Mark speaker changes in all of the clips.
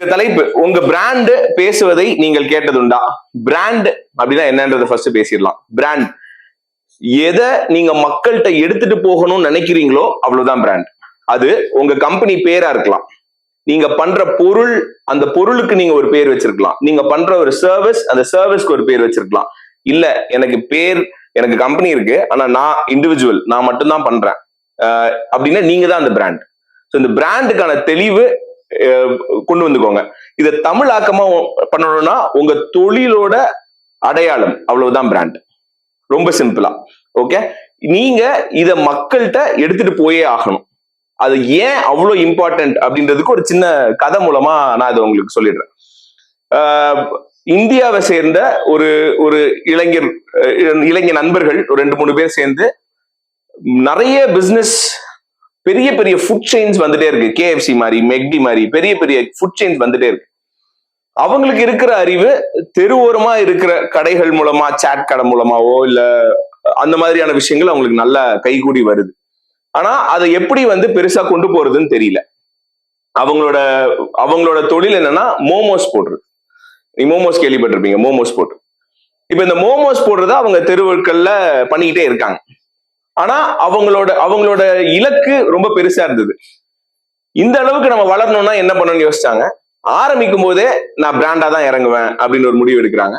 Speaker 1: இந்த தலைப்பு உங்க பிராண்ட் பேசுவதை நீங்கள் கேட்டதுண்டா? பிராண்ட் அப்படின்னா என்னன்றதை ஃபர்ஸ்ட் பேசிடலாம். பிராண்ட் எதை நீங்க மக்கள்கிட்ட எடுத்துட்டு போகணும்னு நினைக்கிறீங்களோ அவ்வளவுதான் பிராண்ட் அது உங்க கம்பெனி பேரா இருக்கலாம். நீங்க பண்ற பொருள் அந்த பொருளுக்கு நீங்க ஒரு பேர் வச்சிருக்கலாம். நீங்க பண்ற ஒரு சர்வீஸ் அந்த சர்வீஸ்க்கு ஒரு பேர் வச்சிருக்கலாம். இல்ல எனக்கு பேர் எனக்கு கம்பெனி இருக்கு ஆனா நான் இண்டிவிஜுவல் நான் மட்டும்தான் பண்றேன். அப்படின்னா நீங்க தான் அந்த பிராண்ட் ஸோ இந்த பிராண்டுக்கான தெளிவு கொண்டு வந்துக்கோங்க. இதை தமிழாக்கமா பண்ணணும்னா உங்க தொழிலோட அடையாளம் அவ்வளவுதான் பிராண்ட் ரொம்ப சிம்பிளா ஓகே நீங்க இத மக்கள்கிட்ட எடுத்துட்டு போயே ஆகணும். அது ஏன் அவ்வளோ இம்பார்ட்டன்ட் அப்படின்றதுக்கு ஒரு சின்ன கதை மூலமா நான் இதை உங்களுக்கு சொல்லிடுறேன். ஆஹ் இந்தியாவை சேர்ந்த ஒரு ஒரு இளைஞர் இளைஞர் நண்பர்கள் ஒரு ரெண்டு மூணு பேர் சேர்ந்து நிறைய பிசினஸ் பெரிய பெரிய ஃபுட் செயின்ஸ் வந்துட்டே இருக்கு. கேஎஃப்சி மாதிரி மெக்டி மாதிரி பெரிய பெரிய ஃபுட் செயின்ஸ் வந்துட்டே இருக்கு. அவங்களுக்கு இருக்கிற அறிவு தெருவோரமா இருக்கிற கடைகள் மூலமா சாட் கடை மூலமாவோ இல்ல அந்த மாதிரியான விஷயங்கள் அவங்களுக்கு நல்லா கைகூடி வருது. ஆனா அதை எப்படி வந்து பெருசா கொண்டு போறதுன்னு தெரியல. அவங்களோட அவங்களோட தொழில் என்னன்னா மோமோஸ் போடுறது. நீ மோமோஸ் கேள்விப்பட்டிருப்பீங்க மோமோஸ் போட்டு. இப்ப இந்த மோமோஸ் போடுறத அவங்க தெருவுக்கள்ல பண்ணிக்கிட்டே இருக்காங்க. ஆனா அவங்களோட அவங்களோட இலக்கு ரொம்ப பெருசா இருந்தது. இந்த அளவுக்கு நம்ம வளரணும்னா என்ன பண்ணணும்னு யோசிச்சாங்க. ஆரம்பிக்கும் போதே நான் பிராண்டா தான் இறங்குவேன் அப்படின்னு ஒரு முடிவு எடுக்கிறாங்க.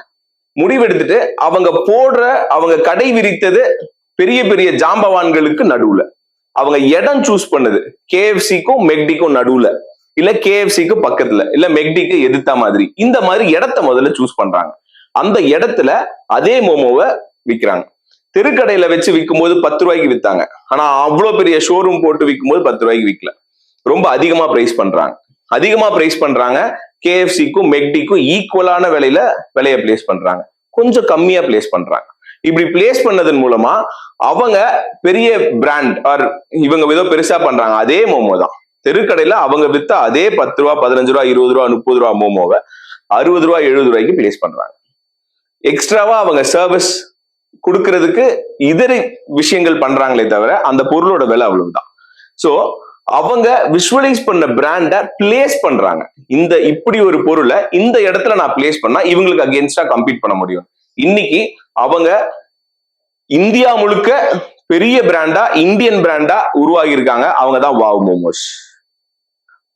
Speaker 1: முடிவு எடுத்துட்டு அவங்க போடுற அவங்க கடை விரித்தது பெரிய பெரிய ஜாம்பவான்களுக்கு நடுவுல. அவங்க இடம் சூஸ் பண்ணுது கேஎஃப்சிக்கும் மெக்டிக்கும் நடுவுல. இல்ல கேஎஃப்சிக்கு பக்கத்துல இல்ல மெக்டிக்கு எதிர்த்த மாதிரி. இந்த மாதிரி இடத்த முதல்ல சூஸ் பண்றாங்க. அந்த இடத்துல அதே மோமோவை விற்கிறாங்க தெருக்கடையில வச்சு விற்கும்போது பத்து ரூபாய்க்கு வித்தாங்க. ஆனா அவ்வளவு பெரிய ஷோரூம் போட்டு விற்கும்போது பத்து ரூபாய்க்கு விற்கல ரொம்ப அதிகமா பிரைஸ் பண்றாங்க. அதிகமா பிரைஸ் பண்றாங்க. கேஎஃப்சிக்கும் மெக்டிக்கும் ஈக்குவலான விலையில விலையை பிளேஸ் பண்றாங்க. கொஞ்சம் கம்மியா பிளேஸ் பண்றாங்க. இப்படி பிளேஸ் பண்ணதன் மூலமா அவங்க பெரிய பிராண்ட் ஆர் இவங்க ஏதோ பெருசா பண்றாங்க. அதே மோமோ தான். தெருக்கடையில அவங்க வித்த அதே பத்து ரூபா பதினஞ்சு ரூபா இருபது ரூபா முப்பது ரூபா மோமோவை அறுபது ரூபா எழுபது ரூபாய்க்கு பிளேஸ் பண்றாங்க. எக்ஸ்ட்ராவா அவங்க சர்வீஸ் கொடுக்கறதுக்கு இதர விஷயங்கள் பண்றாங்களே தவிர அந்த பொருளோட விலை அவ்வளவுதான். சோ அவங்க விஷுவலைஸ் பண்ண பிராண்ட பிளேஸ் பண்றாங்க. இந்த இப்படி ஒரு பொருளை இந்த இடத்துல நான் பிளேஸ் பண்ணா இவங்களுக்கு அகேன்ஸ்டா கம்பீட் பண்ண முடியும். இன்னைக்கு அவங்க இந்தியா முழுக்க பெரிய பிராண்டா இந்தியன் பிராண்டா உருவாகி இருக்காங்க அவங்க தான் வாவ் மோமோஸ்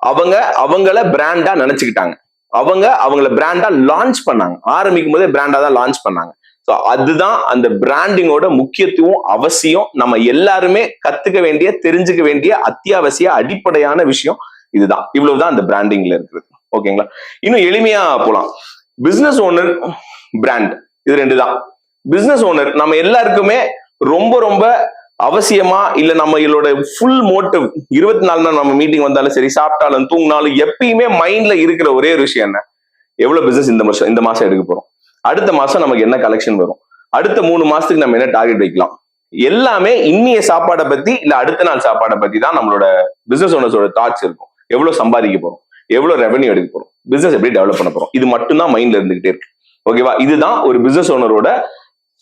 Speaker 1: அவங்க அவங்கள பிராண்டா நினைச்சுக்கிட்டாங்க. அவங்க அவங்கள பிராண்டா லான்ச் பண்ணாங்க. ஆரம்பிக்கும் போதே பிராண்டா தான் லான்ச் பண்ணாங்க. ஸோ அதுதான் அந்த பிராண்டிங்கோட முக்கியத்துவம் அவசியம். நம்ம எல்லாருமே கத்துக்க வேண்டிய தெரிஞ்சுக்க வேண்டிய அத்தியாவசிய அடிப்படையான விஷயம் இதுதான். இவ்வளவுதான் அந்த பிராண்டிங்ல இருக்கிறது. ஓகேங்களா இன்னும் எளிமையா போலாம். பிசினஸ் ஓனர் பிராண்ட் இது ரெண்டு தான் பிசினஸ் ஓனர் நம்ம எல்லாருக்குமே ரொம்ப ரொம்ப அவசியமா இல்ல நம்மளோட ஃபுல் மோட்டிவ் இருபத்தி நாலு நாள் நம்ம மீட்டிங் வந்தாலும் சரி சாப்பிட்டாலும் தூங்கினாலும் எப்பயுமே மைண்ட்ல இருக்கிற ஒரே ஒரு விஷயம் என்ன? எவ்வளவு பிசினஸ் இந்த வருஷம் இந்த மாசம் எடுக்க போறோம்? அடுத்த மாசம் நமக்கு என்ன கலெக்ஷன் வரும்? அடுத்த மூணு மாசத்துக்கு நம்ம என்ன டார்கெட் வைக்கலாம்? எல்லாமே இன்னிய சாப்பாடை பத்தி இல்ல அடுத்த நாள் சாப்பாடை பத்தி தான் நம்மளோட பிசினஸ் ஓனர்ஸோட தாட்ஸ் இருக்கும். எவ்வளவு சம்பாதிக்க போறோம்? எவ்வளவு ரெவன்யூ எடுக்க போறோம்? பிசினஸ் எப்படி டெவலப் பண்ண போறோம்? இது மட்டும்தான் மைண்ட்ல இருந்துகிட்டே இருக்கு. ஓகேவா இதுதான் ஒரு பிசினஸ் ஓனரோட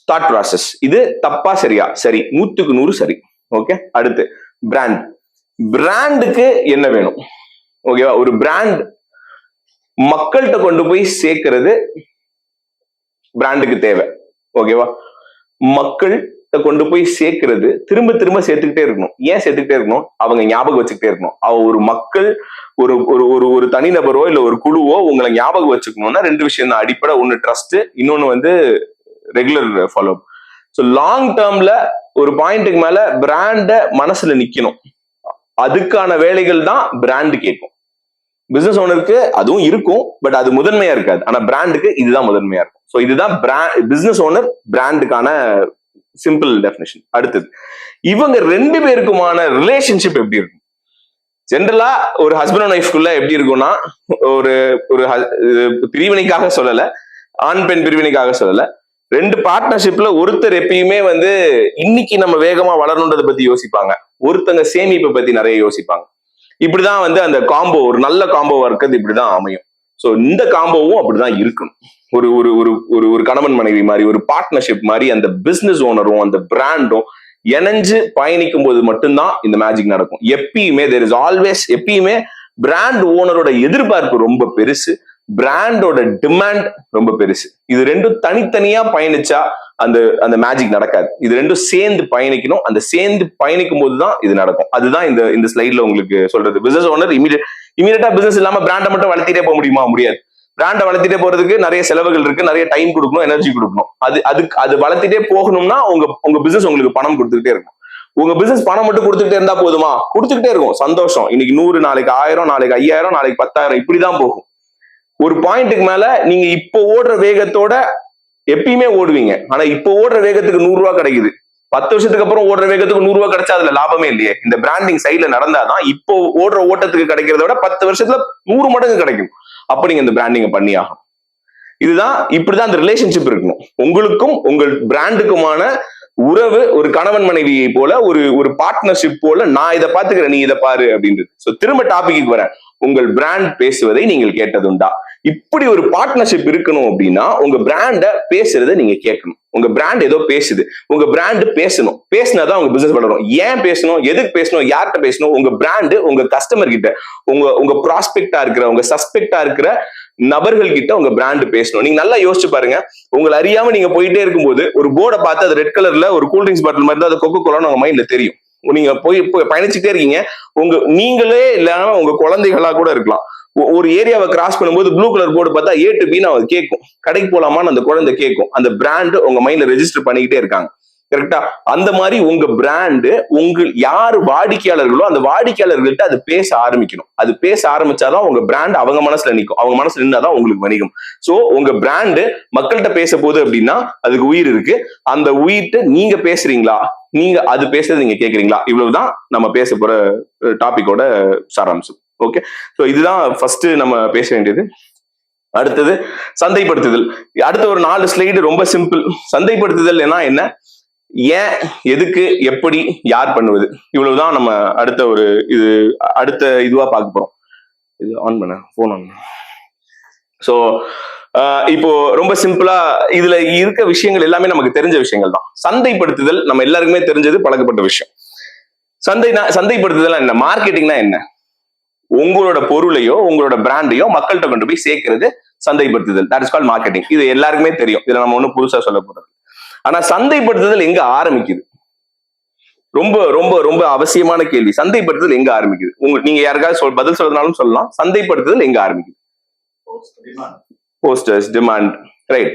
Speaker 1: தாட் ப்ராசஸ் இது தப்பா சரியா? சரி. நூத்துக்கு நூறு சரி. ஓகே அடுத்து பிராண்ட் பிராண்டுக்கு என்ன வேணும்? ஓகேவா ஒரு பிராண்ட் மக்கள்கிட்ட கொண்டு போய் சேர்க்கறது பிராண்டுக்கு தேவை. ஓகேவா மக்கள்கிட்ட கொண்டு போய் சேர்க்கிறது திரும்ப திரும்ப சேர்த்துக்கிட்டே இருக்கணும். ஏன் சேர்த்துக்கிட்டே இருக்கணும்? அவங்க ஞாபகம் வச்சுக்கிட்டே இருக்கணும். அவ ஒரு மக்கள் ஒரு ஒரு ஒரு ஒரு தனிநபரோ இல்ல ஒரு குழுவோ உங்களை ஞாபகம் வச்சுக்கணும்னா ரெண்டு விஷயம் தான். அடிப்படை ஒன்று ட்ரஸ்ட் இன்னொன்னு வந்து ரெகுலர் ஃபாலோ ஸோ லாங் டேர்ம்ல ஒரு பாயிண்ட்டுக்கு மேல பிராண்ட மனசுல நிக்கணும். அதுக்கான வேலைகள் தான் பிராண்ட் கேட்கும். பிசினஸ் ஓனருக்கு அதுவும் இருக்கும் பட் அது முதன்மையா இருக்காது. ஆனா பிராண்டுக்கு இதுதான் முதன்மையா இருக்கும். ஸோ இதுதான் பிராண்ட் பிசினஸ் ஓனர் பிராண்டுக்கான சிம்பிள் டெஃபினேஷன் அடுத்தது இவங்க ரெண்டு பேருக்குமான ரிலேஷன்ஷிப் எப்படி இருக்கும்? ஜென்ரலா ஒரு ஹஸ்பண்ட் அண்ட் ஒய்ஃப்குள்ள எப்படி இருக்கும்னா ஒரு ஒரு பிரிவினைக்காக சொல்லல ஆண் பெண் பிரிவினைக்காக சொல்லல. ரெண்டு பார்ட்னர்ஷிப்ல ஒருத்தர் எப்பயுமே வந்து இன்னைக்கு நம்ம வேகமா வளரணுன்றதை பத்தி யோசிப்பாங்க. ஒருத்தங்க சேமிப்பை பத்தி நிறைய யோசிப்பாங்க. இப்படிதான் வந்து அந்த காம்போ ஒரு நல்ல காம்போவா இருக்கிறது இப்படிதான் அமையும். ஸோ இந்த காம்போவும் அப்படிதான் இருக்கணும். ஒரு ஒரு ஒரு ஒரு ஒரு கணவன் மனைவி மாதிரி ஒரு பார்ட்னர்ஷிப் மாதிரி அந்த பிசினஸ் ஓனரும் அந்த பிராண்டும் இணைஞ்சு பயணிக்கும் போது மட்டும்தான் இந்த மேஜிக் நடக்கும். எப்பயுமே தேர் இஸ் ஆல்வேஸ் எப்பயுமே பிராண்ட் ஓனரோட எதிர்பார்ப்பு ரொம்ப பெருசு பிராண்டோட டிமாண்ட் ரொம்ப பெருசு. இது ரெண்டும் தனித்தனியா பயணிச்சா அந்த அந்த மேஜிக் நடக்காது. இது ரெண்டும் சேர்ந்து பயணிக்கணும். அந்த சேர்ந்து பயணிக்கும் போது தான் இது நடக்கும். அதுதான் இந்த இந்த ஸ்லைட்ல உங்களுக்கு சொல்றது. பிசினஸ் ஓனர் இமீடியட் இமீடியட்டா பிசினஸ் இல்லாம பிராண்டை மட்டும் வளர்த்திட்டே போக முடியுமா? முடியாது. பிராண்டை வளர்த்திட்டே போறதுக்கு நிறைய செலவுகள் இருக்கு. நிறைய டைம் கொடுக்கணும் எனர்ஜி கொடுக்கணும். அது அதுக்கு அது வளர்த்திட்டே போகணும்னா உங்க உங்க பிசினஸ் உங்களுக்கு பணம் கொடுத்துக்கிட்டே இருக்கும். உங்க பிசினஸ் பணம் மட்டும் கொடுத்துக்கிட்டே இருந்தா போதுமா? கொடுத்துக்கிட்டே இருக்கும். சந்தோஷம். இன்னைக்கு நூறு நாளைக்கு ஆயிரம் நாளைக்கு ஐயாயிரம் நாளைக்கு பத்தாயிரம். இப்படிதான் போகும். ஒரு பாயிண்ட்டுக்கு மேல நீங்க இப்போ ஓடுற வேகத்தோட எப்பயுமே ஓடுவீங்க. ஆனா இப்போ ஓடுற வேகத்துக்கு நூறு ரூபாய் கிடைக்குது. பத்து வருஷத்துக்கு அப்புறம் ஓடுற வேகத்துக்கு நூறு ரூபாய் கிடைச்சா அதுல லாபமே இல்லையே. இந்த பிராண்டிங் சைட்ல நடந்தாதான் இப்போ ஓடுற ஓட்டத்துக்கு கிடைக்கிறத விட பத்து வருஷத்துல நூறு மடங்கு கிடைக்கும். அப்ப நீங்க இந்த பிராண்டிங்க பண்ணி ஆகும் இதுதான் இப்படிதான் அந்த ரிலேஷன்ஷிப் இருக்கணும். உங்களுக்கும் உங்கள் பிராண்டுக்குமான உறவு ஒரு கணவன் மனைவியை போல ஒரு ஒரு பார்ட்னர்ஷிப் போல நான் இதை பாத்துக்கிறேன் நீ இதை பாரு அப்படின்றது. சோ திரும்ப டாபிக்கு வரேன். உங்கள் பிராண்ட் பேசுவதை நீங்கள் கேட்டதுண்டா. இப்படி ஒரு பார்ட்னர்ஷிப் இருக்கணும் அப்படின்னா உங்க பிராண்ட பேசுறதை நீங்க கேட்கணும். உங்க பிராண்ட் ஏதோ பேசுது. உங்க பிராண்ட் பேசணும். பேசினாதான் உங்க பிசினஸ் வளரும். ஏன் பேசணும்? எதுக்கு பேசணும்? யார்கிட்ட பேசணும்? உங்க பிராண்டு உங்க கஸ்டமர் கிட்ட உங்க உங்க ப்ராஸ்பெக்டா இருக்கிற உங்க சஸ்பெக்டா இருக்கிற நபர்கள் கிட்ட உங்க பிராண்ட் பேசணும். நீங்க நல்லா யோசிச்சு பாருங்க. உங்களை அறியாம நீங்க போயிட்டே இருக்கும்போது ஒரு போர்டை பார்த்து அது ரெட் கலர்ல ஒரு கூல்ட்ரிங்க்ஸ் பாட்டில் மாதிரி தான் அது கொக்கோ கோலான்னு உங்க மைண்ட்ல தெரியும். நீங்க போய் போய் பயணிச்சுட்டே இருக்கீங்க. உங்க நீங்களே இல்லாம உங்க குழந்தைகளா கூட இருக்கலாம். ஒரு ஏரியாவை கிராஸ் பண்ணும்போது ப்ளூ கலர் போர்டு பார்த்தா ஏ டு பின்னு அது கேட்கும். கடைக்கு போலாமான்னு அந்த குழந்தை கேட்கும். அந்த பிராண்ட் உங்க மைண்ட்ல ரெஜிஸ்டர் பண்ணிக்கிட்டே இருக்காங்க. கரெக்டா அந்த மாதிரி உங்க பிராண்டு உங்க யார் வாடிக்கையாளர்களோ அந்த வாடிக்கையாளர்கள்ட்ட அது பேச ஆரம்பிக்கணும். அது பேச ஆரம்பிச்சாதான் உங்க பிராண்ட் அவங்க மனசுல நிற்கும் அவங்க மனசுல நின்னாதான் உங்களுக்கு வணிகம். சோ உங்க பிராண்டு மக்கள்கிட்ட பேச போகுது அப்படின்னா அதுக்கு உயிர் இருக்கு. அந்த உயிர்ட்ட நீங்க பேசுறீங்களா? நீங்க அது பேசுறது நீங்க கேக்குறீங்களா? இவ்வளவுதான் நம்ம பேச போற டாபிக்கோட சாராம்சம். ஓகே ஸோ இதுதான் ஃபர்ஸ்ட் நம்ம பேச வேண்டியது. அடுத்தது சந்தைப்படுத்துதல். அடுத்த ஒரு நாலு ஸ்லைடு ரொம்ப சிம்பிள் சந்தைப்படுத்துதல் என்ன? ஏன் எதுக்கு எப்படி யார் பண்ணுவது? இவ்வளவுதான் நம்ம அடுத்த ஒரு இது அடுத்த இதுவா பார்க்க போறோம். இது ஆன் பண்ண போன் ஆன் ஸோ இப்போ ரொம்ப சிம்பிளா இதுல இருக்க விஷயங்கள் எல்லாமே நமக்கு தெரிஞ்ச விஷயங்கள் தான். சந்தைப்படுத்துதல் நம்ம எல்லாருக்குமே தெரிஞ்சது பழக்கப்பட்ட விஷயம். சந்தை சந்தைப்படுத்துதல் என்ன? மார்க்கெட்டிங்னா என்ன? உங்களோட பொருளையோ உங்களோட பிராண்டையோ மக்கள்கிட்ட கொண்டு போய் சேர்க்கிறது சந்தைப்படுத்துதல். தட் இஸ் கால் மார்க்கெட்டிங் இது எல்லாருக்குமே தெரியும். இதுல நம்ம ஒன்றும் புதுசா சொல்ல போறது ஆனா சந்தைப்படுத்துதல் எங்க ஆரம்பிக்குது? ரொம்ப ரொம்ப ரொம்ப அவசியமான கேள்வி. சந்தைப்படுத்துதல் எங்க ஆரம்பிக்குது? உங்க நீங்க யாருக்காவது சொல் பதில் சொல்றதுனாலும் சொல்லலாம். சந்தைப்படுத்துதல் எங்க ஆரம்பிக்குது? போஸ்டர்ஸ் டிமாண்ட் ரைட்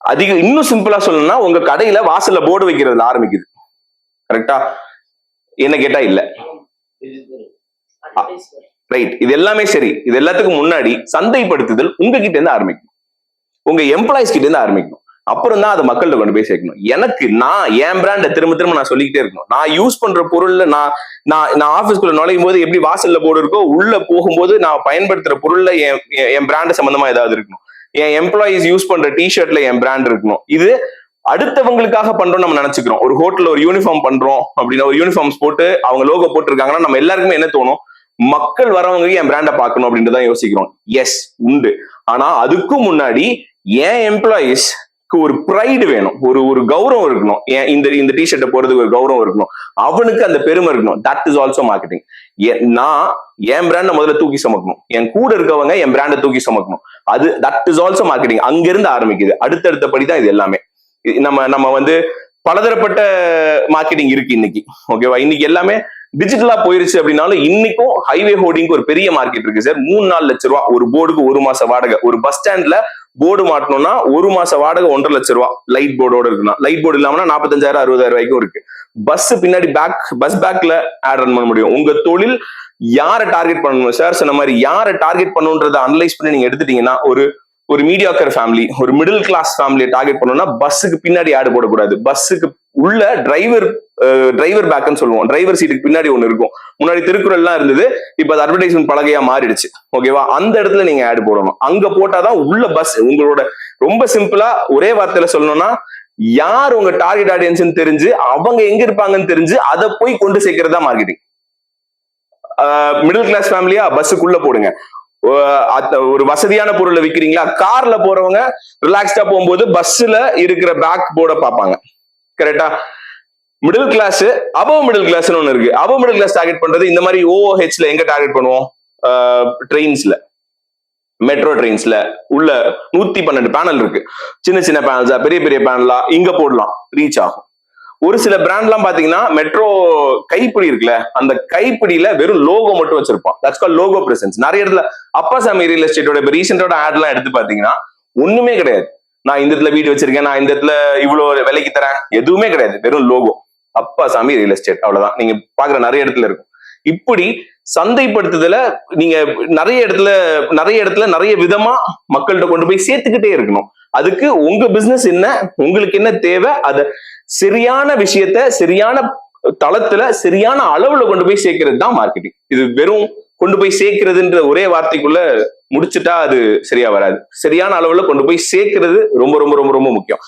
Speaker 1: அதிக இன்னும் சிம்பிளா சொல்லணும்னா உங்க கடையில வாசல்ல போர்டு வைக்கிறதுல ஆரம்பிக்குது. கரெக்டா என்ன கேட்டா இல்ல. ரைட் இது எல்லாமே சரி. இது எல்லாத்துக்கும் முன்னாடி சந்தைப்படுத்துதல் உங்ககிட்ட இருந்து ஆரம்பிக்கணும் உங்க எம்ப்ளாயிஸ் கிட்ட இருந்து ஆரம்பிக்கணும் அப்புறம் தான் அது மக்கள்கிட்ட கொண்டு போய் சேர்க்கணும். எனக்கு நான் என் பிராண்ட திரும்ப திரும்ப நான் சொல்லிக்கிட்டே இருக்கணும். நான் யூஸ் பண்ற பொருள்ல நான் நான் நான் ஆஃபீஸ்க்குள்ள நுழையும் போது எப்படி வாசல்ல போர்டு இருக்கோ உள்ள போகும்போது நான் பயன்படுத்துற பொருள்ல என் என்- என் பிராண்ட் சம்பந்தமா ஏதாவது இருக்கணும். என் எம்ப்ளாயிஸ் யூஸ் பண்ற டிஷர்ட்ல என் பிராண்ட் இருக்கணும். இது அடுத்தவங்களுக்காக பண்றோம் நம்ம நினைச்சுக்கிறோம். ஒரு ஹோட்டல்ல ஒரு யூனிஃபார்ம் பண்றோம் அப்படின்னா ஒரு யூனிஃபார்ம்ஸ் போட்டு அவங்க லோகோ போட்டிருக்காங்கன்னா நம்ம எல்லாருக்குமே என்ன தோணும்? மக்கள் வரவங்க என் பிராண்டை பார்க்கணும் அப்படின்றதான் தான் யோசிக்கிறோம். எஸ் உண்டு. ஆனா அதுக்கும் முன்னாடி என் எம்ப்ளாயிஸ் ஒரு ப்ரைடு வேணும். ஒரு ஒரு கௌரவம் இருக்கணும். ஏன் இந்த இந்த டிஷர்ட்டை போறதுக்கு ஒரு கௌரவம் இருக்கணும். அவனுக்கு அந்த பெருமை இருக்கணும். தட் இஸ் ஆல்சோ மார்க்கெட்டிங் நான் என் பிராண்டை முதல்ல தூக்கி சுமக்கணும். என் கூட இருக்கவங்க என் பிராண்டை தூக்கி சுமக்கணும். அது தட் இஸ் ஆல்சோ மார்க்கெட்டிங் அங்கிருந்து ஆரம்பிக்குது. அடுத்தடுத்த படி தான் இது எல்லாமே. நம்ம நம்ம வந்து பலதரப்பட்ட மார்க்கெட்டிங் இருக்கு இன்னைக்கு. ஓகேவா இன்னைக்கு எல்லாமே டிஜிட்டலா போயிருச்சு அப்படின்னாலும் இன்னைக்கும் ஹைவே ஹோர்டிங்க்கு ஒரு பெரிய மார்க்கெட் இருக்கு சார் மூணு நாலு லட்ச ரூபா ஒரு போர்டுக்கு ஒரு மாச வாடகை. ஒரு பஸ் ஸ்டாண்ட்ல போர்டு மாட்டணும்னா ஒரு மாச வாடகை ஒன்றரை லட்ச ரூபா லைட் போர்டோட இருக்குன்னா. லைட் போர்டு இல்லாமனா நாற்பத்தஞ்சாயிரம் அறுபதாயிரம் வரைக்கும் இருக்கு. பஸ் பின்னாடி பேக் பஸ் பேக்ல ஆட் ரன் பண்ண முடியும். உங்க தொழில் யாரை டார்கெட் பண்ணணும்? சார் சொன்ன மாதிரி யாரை டார்கெட் பண்ணணுன்றதை அனலைஸ் பண்ணி நீங்க எடுத்துட்டீங்கன்னா ஒரு ஒரு மீடியாக்கர் ஃபேமிலி ஒரு மிடில் கிளாஸ் ஃபேமிலியை டார்கெட் பண்ணோம்னா பஸ்ஸுக்கு பின்னாடி ஆடு போடக்கூடாது. பஸ்ஸுக்கு உள்ள டிரைவர் டிரைவர் பேக்னு சொல்லுவோம். டிரைவர் சீட்டுக்கு பின்னாடி ஒன்று இருக்கும். முன்னாடி திருக்குறள்லாம் இருந்தது இப்போ அது அட்வர்டைஸ்மெண்ட் பலகையா மாறிடுச்சு. ஓகேவா அந்த இடத்துல நீங்க ஆடு போடணும். அங்க போட்டாதான் உள்ள பஸ் உங்களோட ரொம்ப சிம்பிளா ஒரே வார்த்தையில சொல்லணும்னா யார் உங்க டார்கெட் ஆடியன்ஸ்னு தெரிஞ்சு அவங்க எங்க இருப்பாங்கன்னு தெரிஞ்சு அதை போய் கொண்டு சேர்க்கறது தான் மார்க்கெட்டிங் மிடில் கிளாஸ் ஃபேமிலியா பஸ்ஸுக்குள்ள போடுங்க. ஒரு வசதியான பொருளை விக்கிறீங்களா? கார்ல போறவங்க ரிலாக்ஸ்டா போகும்போது பஸ்ல இருக்கிற பேக் போர்டை பார்ப்பாங்க. கரெக்டா மிடில் கிளாஸ் அபவ் மிடில் கிளாஸ்னு ஒன்று இருக்கு. அபவ் மிடில் கிளாஸ் டார்கெட் பண்றது இந்த மாதிரி ஓஹெச்ல எங்க டார்கெட் பண்ணுவோம்? ட்ரெயின்ஸ்ல மெட்ரோ ட்ரெயின்ஸ்ல உள்ள நூத்தி பன்னெண்டு பேனல் இருக்கு. சின்ன சின்ன பேனல்ஸா பெரிய பெரிய பேனலா இங்க போடலாம். ரீச் ஆகும். ஒரு சில பிராண்ட்லாம் பாத்தீங்கன்னா மெட்ரோ கைப்பிடி இருக்குல்ல அந்த கைப்பிடியில வெறும் லோகோ மட்டும் வச்சிருப்பான். தட்ஸ் கால் லோகோ பிரசன்ஸ் நிறைய இடத்துல அப்பா சாமி ரியல் எஸ்டேட்டோட இப்போ ரீசெண்டோட ஆட்லாம் எடுத்து பாத்தீங்கன்னா ஒண்ணுமே கிடையாது. நான் இந்த இடத்துல வீடு வச்சிருக்கேன் நான் இந்த இடத்துல இவ்வளவு விலைக்கு தரேன். எதுவுமே கிடையாது. வெறும் லோகோ அப்பா சாமி ரியல் எஸ்டேட் அவ்வளவுதான். நீங்க பாக்குற நிறைய இடத்துல இருக்கும். இப்படி சந்தைப்படுத்துதல நீங்க நிறைய இடத்துல நிறைய இடத்துல நிறைய விதமா மக்கள்கிட்ட கொண்டு போய் சேர்த்துக்கிட்டே இருக்கணும். அதுக்கு உங்க பிசினஸ் என்ன உங்களுக்கு என்ன தேவை அத சரியான விஷயத்த சரியான தளத்துல சரியான அளவுல கொண்டு போய் சேர்க்கிறது தான் மார்க்கெட்டிங் இது வெறும் கொண்டு போய் சேர்க்கிறதுன்ற ஒரே வார்த்தைக்குள்ள முடிச்சுட்டா அது சரியா வராது. சரியான அளவுல கொண்டு போய் சேர்க்கிறது ரொம்ப ரொம்ப ரொம்ப ரொம்ப முக்கியம்.